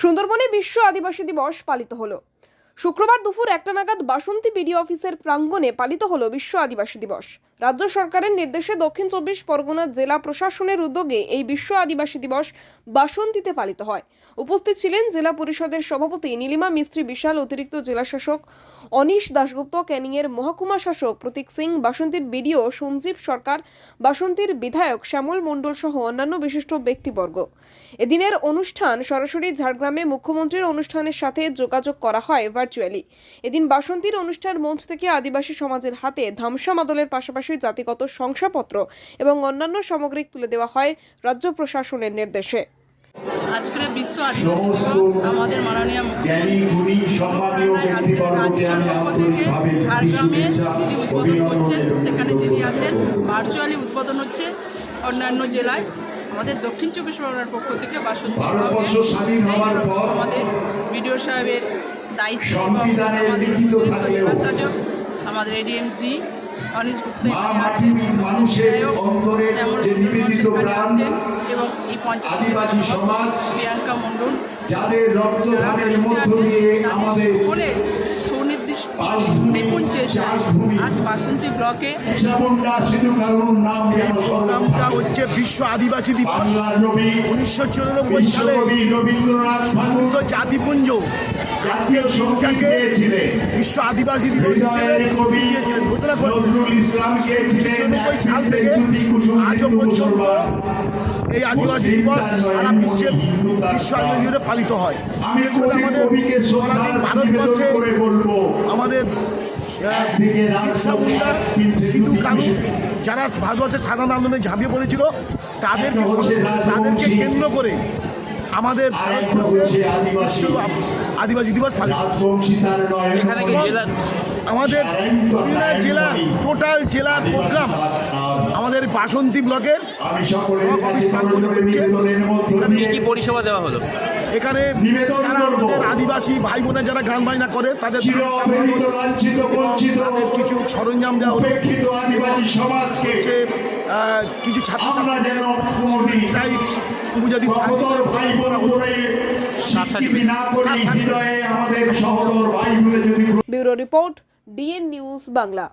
সুন্দরবনে বিশ্ব আদিবাসী দিবস পালিত হলো। শুক্রবার দুপুর একটা নাগাদ বাসন্তী বিডি অফিসের প্রাঙ্গণে পালিত হলো বিশ্ব আদিবাসী দিবস। রাজ্য সরকারের নির্দেশে দক্ষিণ চব্বিশ পরগনা জেলা প্রশাসনের উদ্যোগে এই বিশ্ব আদিবাসী দিবস বাসন্তীতে পালিত হয়। উপস্থিত ছিলেন জেলা পরিষদের সভাপতি নীলিমা মিস্ত্রি, বিশাল অতিরিক্ত জেলা শাসক অনিশ দাশগুপ্ত, ক্যানিংয়ের মহকুমা শাসক প্রতীক সিং, বাসন্তীর বিডিও সঞ্জীব সরকার, বাসন্তীর বিধায়ক শ্যামল মণ্ডল সহ অন্যান্য বিশিষ্ট ব্যক্তিবর্গ। এদিনের অনুষ্ঠান সরাসরি ঝাড়গ্রামে মুখ্যমন্ত্রীর অনুষ্ঠানের সাথে যোগাযোগ করা হয় ভার্চুয়ালি এদিন বাসন্তীর অনুষ্ঠান মঞ্চ থেকে আদিবাসী সমাজের হাতে ধামসা মাদলের পাশাপাশি জাতিগত শংসাপত্র এবং অন্যান্য সামগ্রিক তুলে দেওয়া হয় রাজ্য প্রশাসনের নির্দেশে। আজকের বিশ্ব আদিবাসী দিবস আমাদের মাননীয় ঝাড়গ্রামে দিদি উদ্বোধন করছেন সেখানে কৃতজ্ঞতা আছেন। ভার্চুয়ালি উদ্বোধন হচ্ছে অন্যান্য জেলায়। আমাদের দক্ষিণ চব্বিশ পরগনার পক্ষ থেকে আমাদের বিডিও সাহেবের দায়িত্ব আমাদের অনিশ গুপ্ত এবং এই পঞ্চায়েত প্রিয়াঙ্কা মণ্ডল। যাদের মধ্য দিয়ে আমাদের সুনির্দিষ্ট নিপুণ চেষ্টা। আজ বাসন্তী ব্লকে। হচ্ছে বিশ্ব আদিবাসী দিবস। উনিশশো চুরানব্বই সালে রবীন্দ্রনাথ জাতিপুঞ্জ। সংগীত দিনটাকে বিশ্ব আদিবাসী দিবস ঘোষণা চুরানব্বই সাল থেকে কুসুম আজও পর্যন্ত এই আদিবাসী দিবস সারা বিশ্বে হিন্দু তার বিশ্ব আদিবাসী পালিত হয়। আমাদের ভারতবর্ষে বলব। আমাদের সিধু কানু যারা ভারতবর্ষের স্বাধীনতা আন্দোলনে ঝাঁপিয়ে পড়েছিল তাদেরকে তাদেরকে কেন্দ্র করে আমাদের আদিবাসী। আদিবাসী দিবস এবং আমাদের জেলা টোটাল জেলার প্রোগ্রাম। আমাদের বাসন্তী ব্লকের এখানে কি পরিষেবা দেওয়া হলো? এখানে আদিবাসী ভাই বোনের যারা গান বাজনা করে তাদের কিছু সরঞ্জাম দেওয়া হলো। কিছু ছাত্র ভাই বোন আমাদের ভাই যদি bureau report DN news Bangla.